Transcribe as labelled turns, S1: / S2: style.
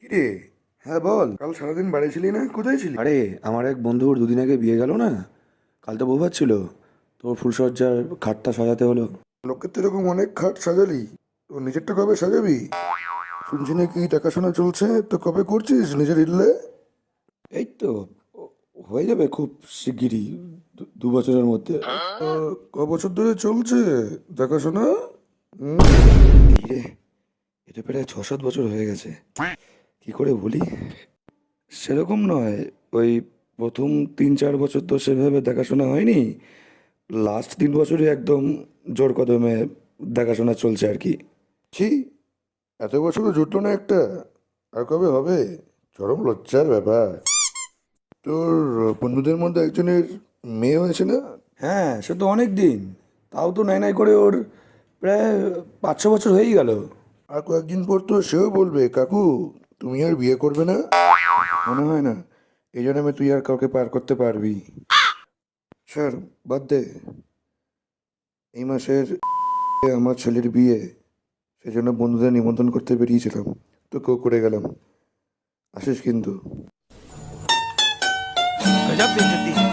S1: কিরে? হ্যাঁ বল। কাল সারাদিন বাড়ি ছিলি না? কোথায় ছিলি?
S2: আরে আমার এক বন্ধুর দুদিন আগে বিয়ে গেল না? কাল তো বউ ছিল। তোর ফুলসজ্জার খাটটা সাজাতে হলো।
S1: লোকের তো এরকম অনেক খাট সাজালি। তো নিজেরটা কবে সাজাবি? শুনছি নাকি দেখাশোনা চলছে। তো কবে করছিস নিজের ইল্লে
S2: এই তো হয়ে যাবে খুব শিগগিরই দু- দু বছরের মধ্যে।
S1: আহ, ক বছর ধরে চলছে দেখাশোনা? হুম,
S2: এই রে এটা প্রায় ছ সাত বছর হয়ে গেছে। কি করে বলি সেরকম নয়। ওই প্রথম তিন চার বছর তো সেভাবে দেখাশোনা হয়নি। লাস্ট তিন বছরই একদম জোর কদমে দেখাশোনা চলছে আর কি।
S1: ছি এত বছরও জুটলো না একটা। আর কবে হবে? চরম লজ্জার ব্যাপার। তোর বন্ধুদের মধ্যে একজনের মেয়ে হয়েছে না?
S2: হ্যাঁ সে তো অনেক দিন। তাও তো নাই নাই করে ওর প্রায় পাঁচ ছ বছর হয়েই গেল।
S1: আর কয়েকদিন পর তো সেও বলবে কাকু তুমি আর বিয়ে করবে না? মনে হয় না। এই জন্য আমি তুই আর কাউকে পার করতে পারবি। স্যার বাদ দে। এই মাসের আমার ছেলের বিয়ে সেই জন্য বন্ধুদের নিমন্ত্রণ করতে বেরিয়েছিলাম। তো কেউ করে গেলাম। আসিস কিন্তু।
S3: গজব